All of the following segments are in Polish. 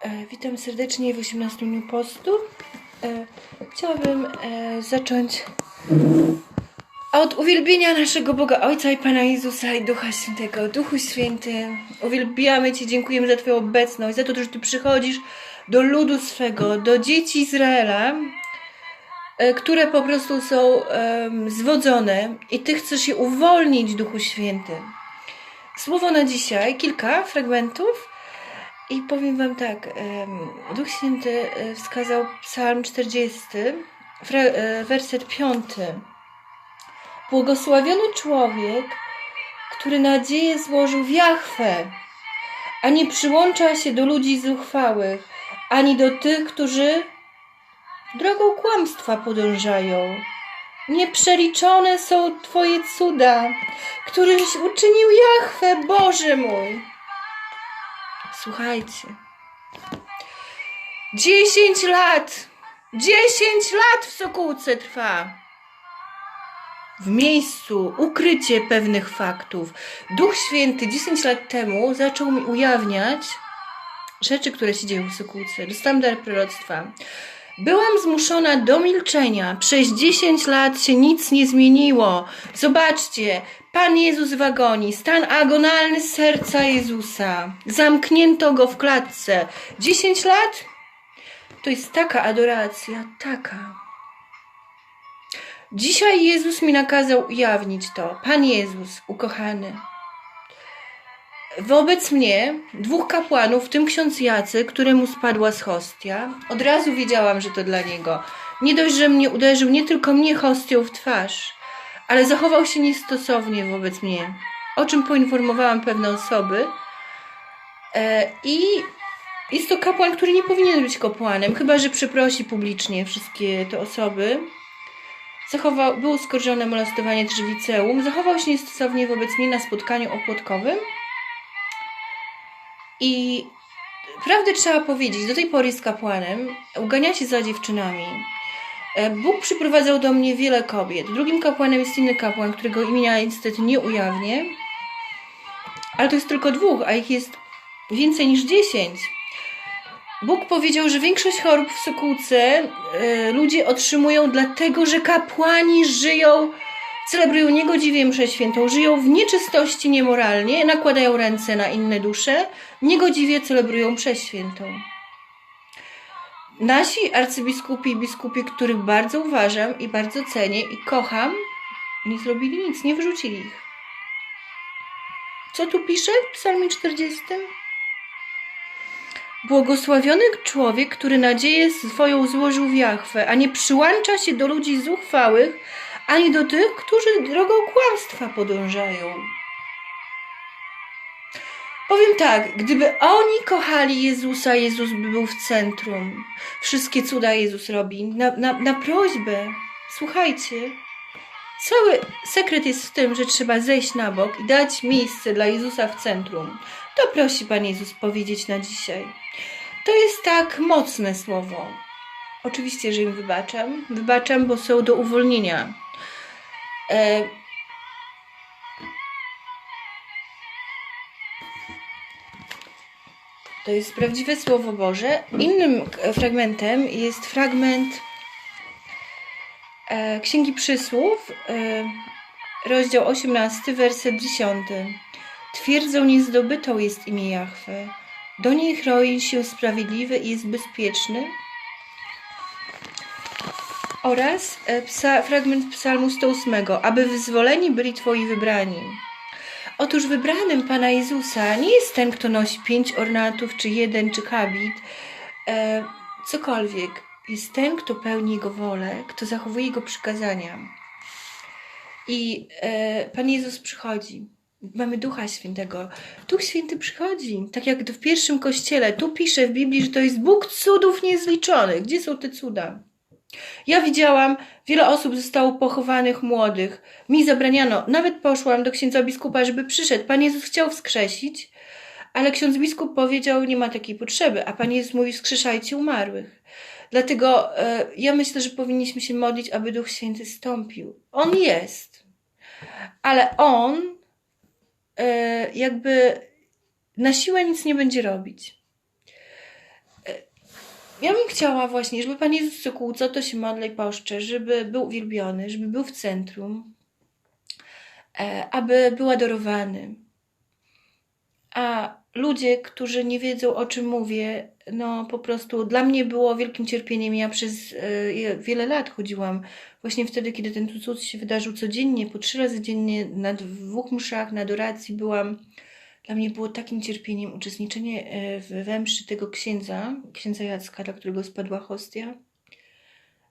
E, witam serdecznie w 18 dniu postu. E, chciałabym e, zacząć od uwielbienia naszego Boga Ojca i Pana Jezusa i Ducha Świętego. Duchu Święty, uwielbiamy Cię, dziękujemy za Twoją obecność, za to, że Ty przychodzisz do ludu swego, do dzieci Izraela, które po prostu są zwodzone i Ty chcesz je uwolnić, Duchu Święty. Słowo na dzisiaj, kilka fragmentów. I powiem Wam tak, Duch Święty e, wskazał Psalm 40, fra- e, werset 5. Błogosławiony człowiek, który nadzieję złożył w Jahwe, a nie przyłącza się do ludzi zuchwałych, ani do tych, którzy drogą kłamstwa podążają. Nieprzeliczone są Twoje cuda, któreś uczynił Jahwe, Boże mój. Słuchajcie. Dziesięć lat! Dziesięć lat w Sokółce trwa. W miejscu ukrycie pewnych faktów. Duch Święty 10 lat temu zaczął mi ujawniać rzeczy, które się dzieją w Sokółce. Dostałam dar proroctwa. Byłam zmuszona do milczenia. Przez 10 lat się nic nie zmieniło. Zobaczcie, Pan Jezus w agonii, stan agonalny serca Jezusa. Zamknięto go w klatce. 10 lat? To jest taka adoracja, taka. Dzisiaj Jezus mi nakazał ujawnić to. Pan Jezus, ukochany. Wobec mnie dwóch kapłanów, w tym ksiądz Jacy, któremu spadła z hostia, od razu wiedziałam, że to dla niego. Nie dość, że mnie uderzył nie tylko mnie hostią w twarz, ale zachował się niestosownie wobec mnie, o czym poinformowałam pewne osoby. E, I jest to kapłan, który nie powinien być kapłanem, chyba że przeprosi publicznie wszystkie te osoby. Zachował, był oskarżony o molestowanie też w liceum. Zachował się niestosownie wobec mnie na spotkaniu opłotkowym. I prawdę trzeba powiedzieć, do tej pory jest kapłanem, uganiacie za dziewczynami. E, Bóg przyprowadzał do mnie wiele kobiet. Drugim kapłanem jest inny kapłan, którego imienia niestety nie ujawnię. Ale to jest tylko dwóch, a ich jest więcej niż dziesięć. Bóg powiedział, że większość chorób w Sokółce e, ludzie otrzymują dlatego, że kapłani żyją, celebrują niegodziwie mszę świętą, żyją w nieczystości niemoralnie, nakładają ręce na inne dusze, niegodziwie celebrują mszę świętą. Nasi arcybiskupi i biskupi, których bardzo uważam i bardzo cenię i kocham, nie zrobili nic, nie wyrzucili ich. Co tu pisze w psalmie 40? Błogosławiony człowiek, który nadzieję swoją złożył w Jahwe, a nie przyłącza się do ludzi zuchwałych, ani do tych, którzy drogą kłamstwa podążają. Powiem tak, gdyby oni kochali Jezusa, Jezus by był w centrum. Wszystkie cuda Jezus robi. Na, na, na prośbę. Słuchajcie. Cały sekret jest w tym, że trzeba zejść na bok i dać miejsce dla Jezusa w centrum. To prosi Pan Jezus powiedzieć na dzisiaj. To jest tak mocne słowo. Oczywiście, że im wybaczam. Wybaczam, bo są do uwolnienia. E, To jest prawdziwe Słowo Boże. Innym e, fragmentem jest fragment e, Księgi Przysłów, e, rozdział 18, werset 10. Twierdzą niezdobytą jest imię Jahwe. Do niej chroni się sprawiedliwy i jest bezpieczny. Oraz psa, fragment psalmu 108. Aby wyzwoleni byli Twoi wybrani. Otóż wybranym Pana Jezusa nie jest ten, kto nosi pięć ornatów, czy jeden, czy habit, e, cokolwiek. Jest ten, kto pełni Jego wolę, kto zachowuje Jego przykazania. I e, Pan Jezus przychodzi. Mamy Ducha Świętego. Duch Święty przychodzi, tak jak w pierwszym kościele. Tu pisze w Biblii, że to jest Bóg cudów niezliczonych. Gdzie są te cuda? Ja widziałam, wiele osób zostało pochowanych młodych. Mi zabraniano, nawet poszłam do księdza biskupa, żeby przyszedł. Pan Jezus chciał wskrzesić, ale ksiądz biskup powiedział, nie ma takiej potrzeby, a Pan Jezus mówi, wskrzeszajcie umarłych. Dlatego e, ja myślę, że powinniśmy się modlić, aby Duch Święty stąpił. On jest, ale On e, jakby na siłę nic nie będzie robić. Ja bym chciała właśnie, żeby Pan Jezus co kłóco, to się modlę i poszczę, żeby był uwielbiony, żeby był w centrum, e, aby był adorowany. A ludzie, którzy nie wiedzą o czym mówię, no po prostu dla mnie było wielkim cierpieniem. Ja przez e, wiele lat chodziłam właśnie wtedy, kiedy ten cud się wydarzył codziennie, po trzy razy dziennie na dwóch mszach, na adoracji byłam. Dla mnie było takim cierpieniem uczestniczenie e, w we mszy tego księdza, księdza Jacka, dla którego spadła hostia.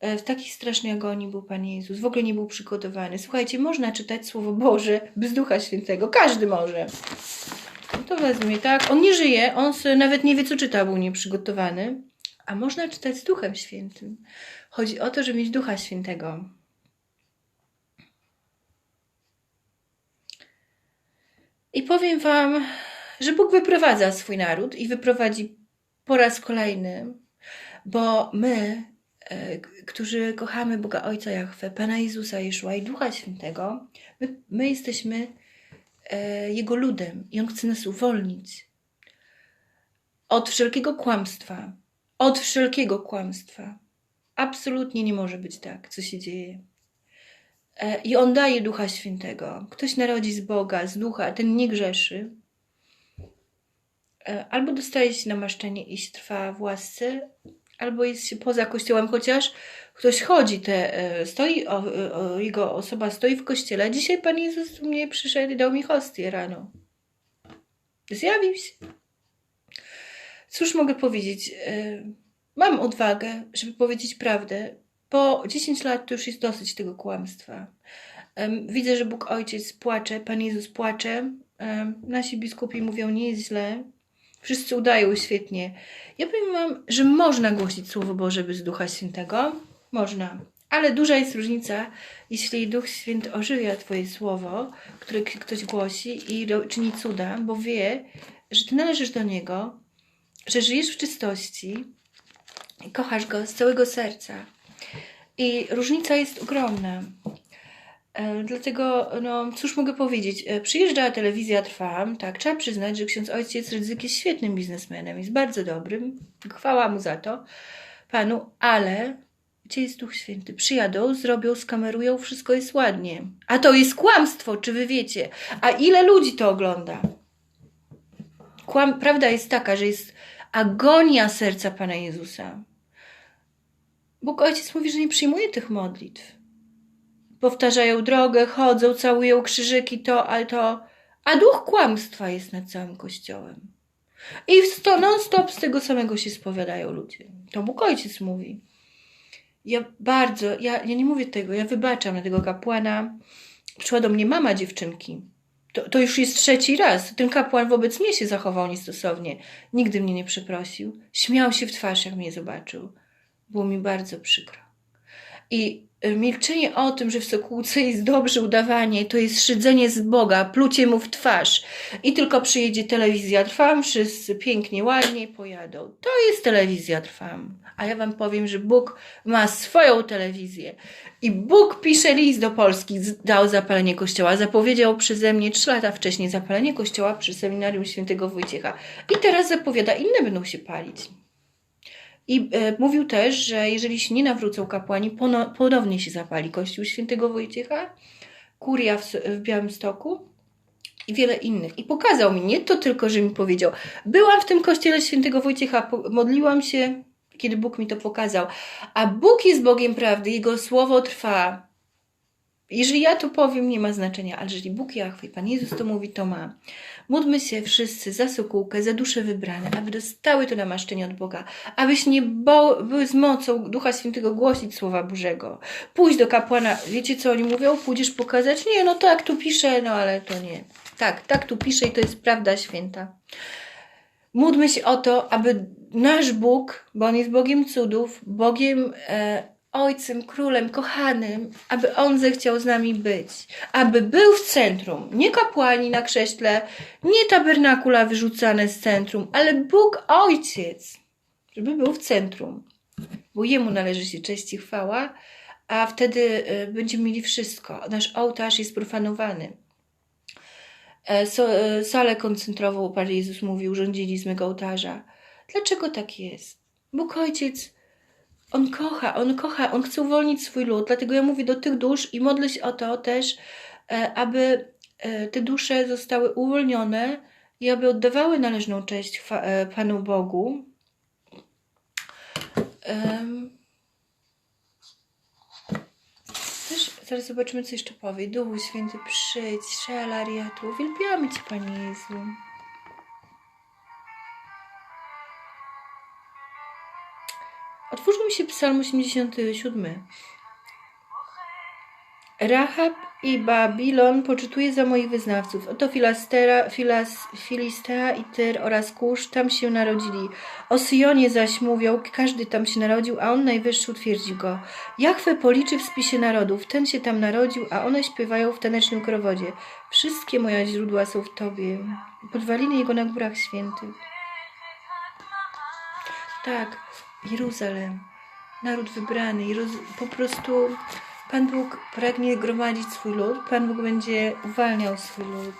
E, W takiej strasznej agonii był Pan Jezus. W ogóle nie był przygotowany. Słuchajcie, można czytać Słowo Boże bez Ducha Świętego. Każdy może. No to wezmie, tak? On nie żyje, on nawet nie wie, co czyta, był nieprzygotowany. A można czytać z Duchem Świętym. Chodzi o to, żeby mieć Ducha Świętego. I powiem Wam, że Bóg wyprowadza swój naród i wyprowadzi po raz kolejny, bo my, e, którzy kochamy Boga Ojca Jahwe, Pana Jezusa Jeszua i Ducha Świętego, my, my jesteśmy e, Jego ludem i On chce nas uwolnić od wszelkiego kłamstwa. Od wszelkiego kłamstwa. Absolutnie nie może być tak, co się dzieje. E, I On daje Ducha Świętego. Ktoś narodzi z Boga, z Ducha, ten nie grzeszy. E, Albo dostaje się namaszczenie i się trwa w łasce, albo jest się poza kościołem, chociaż ktoś chodzi, te, e, stoi, o, o, jego osoba stoi w kościele. Dzisiaj Pan Jezus do mnie przyszedł i dał mi hostię rano. Zjawił się. Cóż mogę powiedzieć? Mam odwagę, żeby powiedzieć prawdę. Po 10 lat to już jest dosyć tego kłamstwa. Widzę, że Bóg Ojciec płacze, Pan Jezus płacze. Nasi biskupi mówią, nie jest źle. Wszyscy udają świetnie. Ja powiem Wam, że można głosić Słowo Boże bez Ducha Świętego. Można. Ale duża jest różnica, jeśli Duch Święty ożywia Twoje słowo, które ktoś głosi i czyni cuda, bo wie, że Ty należysz do Niego, że żyjesz w czystości i kochasz Go z całego serca. I różnica jest ogromna. E, Dlatego, no, cóż mogę powiedzieć? E, Przyjeżdża telewizja Trwam, tak, trzeba przyznać, że ksiądz ojciec Rydzyk jest świetnym biznesmenem, jest bardzo dobrym, chwała mu za to, panu, ale gdzie jest Duch Święty? Przyjadą, zrobią, skamerują, wszystko jest ładnie. A to jest kłamstwo, czy wy wiecie? A ile ludzi to ogląda? Kłam, prawda jest taka, że jest agonia serca Pana Jezusa. Bóg Ojciec mówi, że nie przyjmuje tych modlitw powtarzają drogę, chodzą, całują krzyżyki, to, ale to. A duch kłamstwa jest nad całym kościołem. I sto, non-stop z tego samego się spowiadają ludzie. To Bóg Ojciec mówi. Ja bardzo, ja, ja nie mówię tego, ja wybaczam na tego kapłana. Przyszła do mnie mama dziewczynki. To, to już jest trzeci raz. Ten kapłan wobec mnie się zachował niestosownie. Nigdy mnie nie przeprosił. Śmiał się w twarz, jak mnie zobaczył. Było mi bardzo przykro. I y, milczenie o tym, że w Sokółce jest dobrze udawanie, to jest szydzenie z Boga, plucie mu w twarz. I tylko przyjedzie telewizja Trwam, wszyscy pięknie, ładnie pojadą. To jest telewizja Trwam. A ja wam powiem, że Bóg ma swoją telewizję. I Bóg pisze list do Polski, dał zapalenie kościoła. Zapowiedział przeze mnie trzy lata wcześniej zapalenie kościoła przy seminarium świętego Wojciecha. I teraz zapowiada, inne będą się palić. I e, mówił też, że jeżeli się nie nawrócą kapłani, pono, ponownie się zapali Kościół Świętego Wojciecha, kuria w, w Białymstoku i wiele innych. I pokazał mi, nie to tylko, że mi powiedział. Byłam w tym kościele Świętego Wojciecha, modliłam się, kiedy Bóg mi to pokazał. A Bóg jest Bogiem prawdy, Jego słowo trwa. Jeżeli ja to powiem, nie ma znaczenia, ale jeżeli Bóg Jahwe i Pan Jezus to mówi, to ma. Módlmy się wszyscy za Sokółkę, za dusze wybrane, aby dostały to namaszczenie od Boga, abyś nie bo- z mocą Ducha Świętego głosić Słowa Bożego. Pójdź do kapłana, wiecie co oni mówią? Pójdziesz pokazać? Nie, no tak, tu pisze, no ale to nie. Tak, tak tu pisze i to jest prawda święta. Módlmy się o to, aby nasz Bóg, bo On jest Bogiem cudów, Bogiem e, Ojcem, Królem, kochanym, aby On zechciał z nami być, aby był w centrum, nie kapłani na krześle, nie tabernakula wyrzucane z centrum, ale Bóg Ojciec, żeby był w centrum, bo Jemu należy się cześć i chwała, a wtedy e, będziemy mieli wszystko. Nasz ołtarz jest profanowany. E, e, salę koncentrową, Pan Jezus mówił, rządzili z mego ołtarza. Dlaczego tak jest? Bóg Ojciec, On kocha, On kocha, On chce uwolnić swój lud, dlatego ja mówię do tych dusz i modlę się o to też, e, aby e, te dusze zostały uwolnione i aby oddawały należną cześć e, Panu Bogu. Też zaraz zobaczymy, co jeszcze powie. Duchu Święty, przyjdź, szelariatu. Uwielbiamy Cię, Panie Jezu. Otwórzmy mi się Psalm 87. Rahab i Babilon poczytuje za moich wyznawców. Oto Filastera, Filas, Filistea i Tyr oraz Kusz tam się narodzili. O Syjonie zaś mówią, każdy tam się narodził, a on najwyższy utwierdzi go. Jachwę policzy w spisie narodów, ten się tam narodził, a one śpiewają w tanecznym krowodzie. Wszystkie moje źródła są w Tobie, podwaliny Jego na górach świętych. Tak, Jeruzalem, naród wybrany, po prostu Pan Bóg pragnie gromadzić swój lud, Pan Bóg będzie uwalniał swój lud.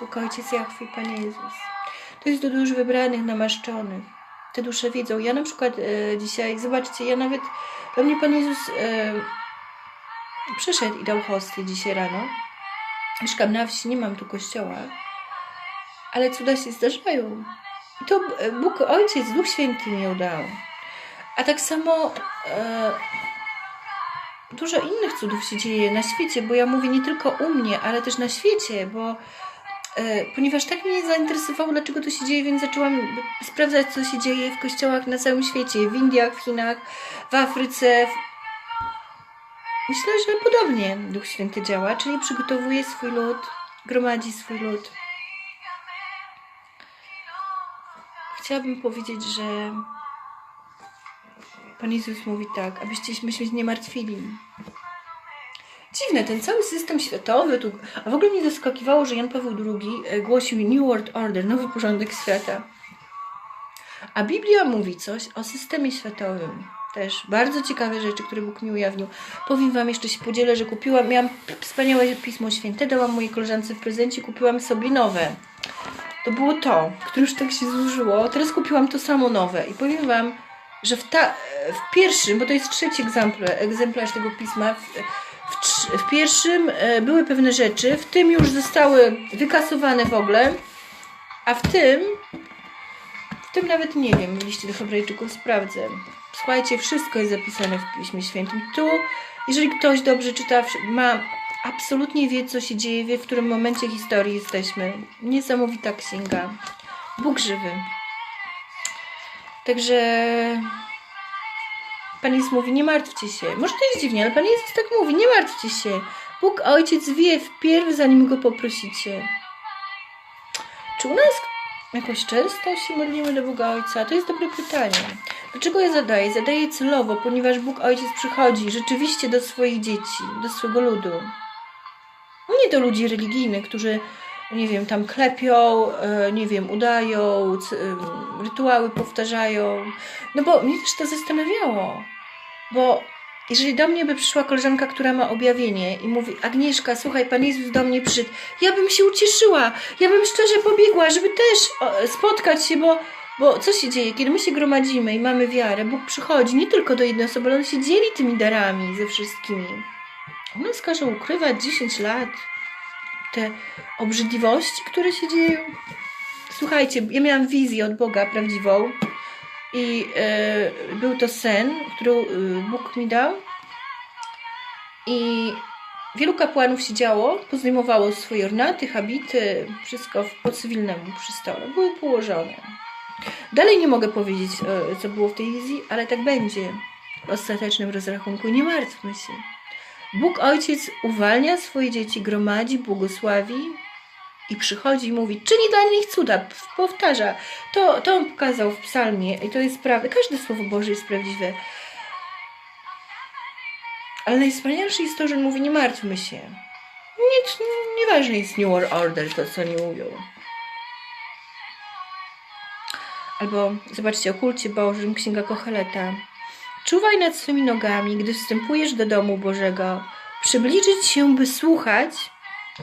Bóg Ojciec Jachwy i Panie Jezus. To jest do dusz wybranych, namaszczonych. Te dusze widzą. Ja na przykład e, dzisiaj, zobaczcie, ja nawet, do mnie Pan Jezus e, przyszedł i dał hostię dzisiaj rano. Mieszkam na wsi, nie mam tu kościoła, ale cuda się zdarzają. I to e, Bóg Ojciec, Duch Święty mi ją dał. A tak samo e, dużo innych cudów się dzieje na świecie, bo ja mówię nie tylko u mnie, ale też na świecie, bo e, ponieważ tak mnie zainteresowało, dlaczego to się dzieje, więc zaczęłam sprawdzać, co się dzieje w kościołach na całym świecie, w Indiach, w Chinach, w Afryce. W... Myślę, że podobnie Duch Święty działa, czyli przygotowuje swój lud, gromadzi swój lud. Chciałabym powiedzieć, że Pan Jezus mówi tak, abyście się nie martwili. Dziwne, ten cały system światowy, tu, a w ogóle mnie zaskakiwało, że Jan Paweł II e, głosił New World Order, nowy porządek świata. A Biblia mówi coś o systemie światowym. Też bardzo ciekawe rzeczy, które Bóg mi ujawnił. Powiem Wam, jeszcze się podzielę, że kupiłam, miałam wspaniałe Pismo Święte, dałam mojej koleżance w prezencie, kupiłam sobie nowe. To było to, które już tak się zużyło. Teraz kupiłam to samo nowe i powiem Wam, że w, ta, w pierwszym, bo to jest trzeci egzemplarz, egzemplarz tego pisma, w, w, w pierwszym e, były pewne rzeczy, w tym już zostały wykasowane w ogóle, a w tym, w tym nawet nie wiem, liście do Hebrajczyków sprawdzę. Słuchajcie, wszystko jest zapisane w Piśmie Świętym. Tu, jeżeli ktoś dobrze czyta, ma absolutnie wie, co się dzieje, wie, w którym momencie historii jesteśmy. Niesamowita księga. Bóg żywy. Także Pan Jezus mówi, nie martwcie się. Może to jest dziwnie, ale Pan Jezus tak mówi, nie martwcie się. Bóg Ojciec wie wpierw, zanim Go poprosicie. Czy u nas jakoś często się modlimy do Boga Ojca? To jest dobre pytanie. Dlaczego ja zadaję? Zadaję celowo, ponieważ Bóg Ojciec przychodzi rzeczywiście do swoich dzieci, do swojego ludu. No nie do ludzi religijnych, którzy, nie wiem, tam klepią, e, nie wiem, udają, em, rytuały powtarzają. No bo mnie też to zastanawiało, bo jeżeli do mnie by przyszła koleżanka, która ma objawienie i mówi, Agnieszka, słuchaj, Pan Jezus do mnie przyszedł, ja bym się ucieszyła, ja bym szczerze pobiegła, żeby też spotkać się, bo, bo co się dzieje, kiedy my się gromadzimy i mamy wiarę, Bóg przychodzi nie tylko do jednej osoby, ale On się dzieli tymi darami ze wszystkimi. On nas każe ukrywać 10 lat te obrzydliwości, które się dzieją. Słuchajcie, ja miałam wizję od Boga prawdziwą i e, był to sen, który e, Bóg mi dał i wielu kapłanów siedziało, pozdejmowało swoje ornaty, habity, wszystko po cywilnemu przy stole. Były położone. Dalej nie mogę powiedzieć, e, co było w tej wizji, ale tak będzie w ostatecznym rozrachunku. Nie martwmy się. Bóg Ojciec uwalnia swoje dzieci, gromadzi, błogosławi i przychodzi i mówi, czyni dla nich cuda, powtarza. To, to on pokazał w psalmie i to jest prawda. Każde słowo Boże jest prawdziwe. Ale najwspanialsze jest to, że on mówi, nie martwmy się. Nic, nieważne jest New World Order, to co oni mówią. Albo zobaczcie o kulcie Bożym, Księga Kocheleta. Czuwaj nad swymi nogami, gdy wstępujesz do domu Bożego. Przybliżyć się, by słuchać,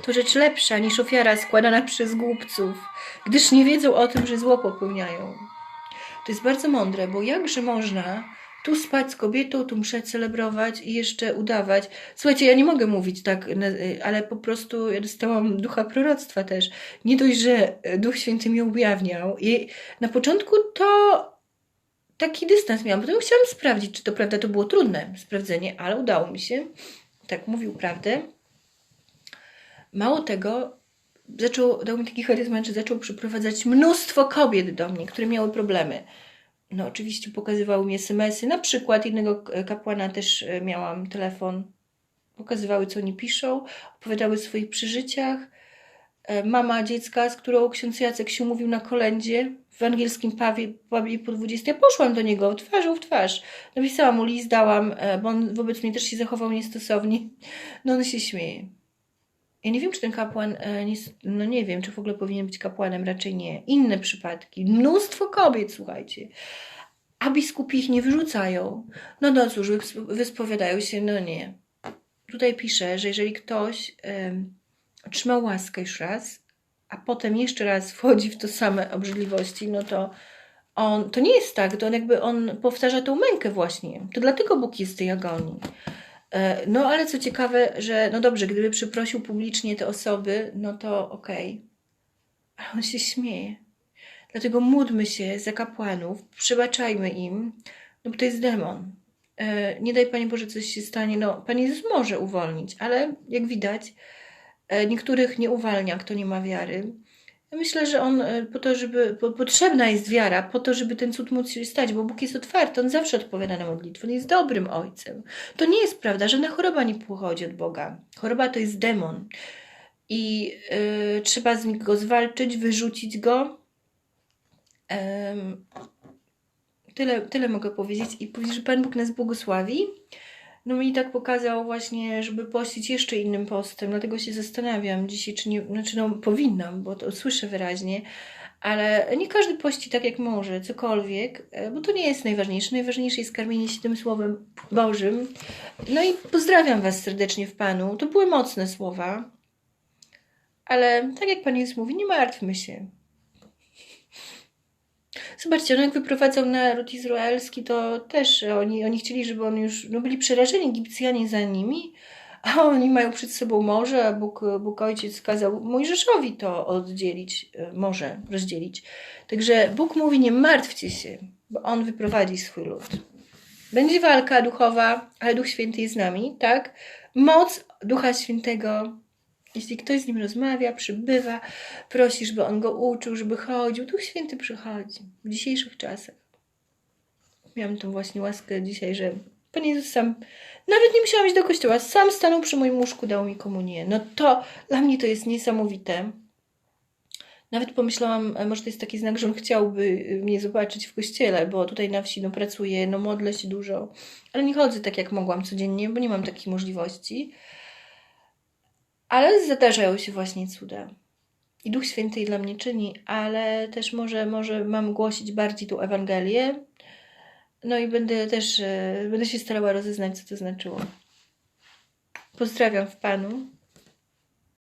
to rzecz lepsza niż ofiara składana przez głupców, gdyż nie wiedzą o tym, że zło popełniają. To jest bardzo mądre, bo jakże można tu spać z kobietą, tu muszę celebrować i jeszcze udawać. Słuchajcie, ja nie mogę mówić tak, ale po prostu ja dostałam ducha proroctwa też. Nie dość, że Duch Święty mnie ujawniał. I na początku to taki dystans miałam. Potem chciałam sprawdzić, czy to prawda. To było trudne sprawdzenie, ale udało mi się. Tak, mówił prawdę. Mało tego, zaczął, dał mi taki charyzmat, że zaczął przyprowadzać mnóstwo kobiet do mnie, które miały problemy. No, oczywiście pokazywały mi SMS-y. Na przykład jednego kapłana też e, miałam telefon. Pokazywały, co oni piszą, opowiadały o swoich przeżyciach. E, Mama dziecka, z którą ksiądz Jacek się mówił na kolędzie w angielskim pubie, pubie po 20. Ja poszłam do niego twarzą w twarz. Napisałam mu list, dałam, e, bo on wobec mnie też się zachował niestosownie. No on się śmieje. Ja nie wiem, czy ten kapłan, e, no nie wiem, czy w ogóle powinien być kapłanem, raczej nie. Inne przypadki, mnóstwo kobiet, słuchajcie. A biskupi ich nie wyrzucają. No no cóż, wysp- wyspowiadają się, no nie. Tutaj pisze, że jeżeli ktoś em, otrzymał łaskę już raz, a potem jeszcze raz wchodzi w to same obrzydliwości, no to on, to nie jest tak, to on jakby on powtarza tą mękę właśnie. To dlatego Bóg jest tej agonii. E, No ale co ciekawe, że no dobrze, gdyby przyprosił publicznie te osoby, no to okej. Ale on się śmieje. Dlatego módlmy się za kapłanów, przebaczajmy im, no bo to jest demon. E, Nie daj Panie Boże, coś się stanie. No, Pan Jezus może uwolnić, ale jak widać, niektórych nie uwalnia, kto nie ma wiary. Myślę, że on e, po to, żeby. Po, potrzebna jest wiara, po to, żeby ten cud móc się stać, bo Bóg jest otwarty, on zawsze odpowiada na modlitwę, on jest dobrym ojcem. To nie jest prawda, żadna choroba nie pochodzi od Boga. Choroba to jest demon. I y, trzeba z go zwalczyć, wyrzucić go. Em, tyle, tyle mogę powiedzieć i powiedzieć, że Pan Bóg nas błogosławi. No mi tak pokazał właśnie, żeby pościć jeszcze innym postem, dlatego się zastanawiam dzisiaj, czy nie, znaczy no powinnam, bo to słyszę wyraźnie, ale nie każdy pości tak jak może, cokolwiek, e, bo to nie jest najważniejsze. Najważniejsze jest karmienie się tym Słowem Bożym. No i pozdrawiam Was serdecznie w Panu. To były mocne słowa, ale tak jak Pan Jezus mówi, nie martwmy się. Zobaczcie, on jak wyprowadzał naród izraelski, to też oni, oni chcieli, żeby on już, no byli przerażeni Egipcjanie za nimi, a oni mają przed sobą morze, a Bóg, Bóg Ojciec kazał Mojżeszowi to oddzielić, e, morze rozdzielić. Także Bóg mówi, nie martwcie się, bo On wyprowadzi swój lud. Będzie walka duchowa, ale Duch Święty jest z nami, tak? Moc Ducha Świętego, jeśli ktoś z nim rozmawia, przybywa, prosi, żeby on go uczył, żeby chodził, Duch Święty przychodzi w dzisiejszych czasach. Miałam tą właśnie łaskę dzisiaj, że Pan Jezus sam, nawet nie musiałam iść do kościoła, sam stanął przy moim łóżku, dał mi komunię. No to dla mnie to jest niesamowite. Nawet pomyślałam, e, może to jest taki znak, że on chciałby y, mnie zobaczyć w kościele, bo tutaj na wsi no, pracuję, no modlę się dużo, ale nie chodzę tak jak mogłam codziennie, bo nie mam takiej możliwości. Ale zdarzają się właśnie cuda. I Duch Święty dla mnie czyni, ale też może, może mam głosić bardziej tą Ewangelię. No i będę też, e, będę się starała rozeznać, co to znaczyło. Pozdrawiam w Panu.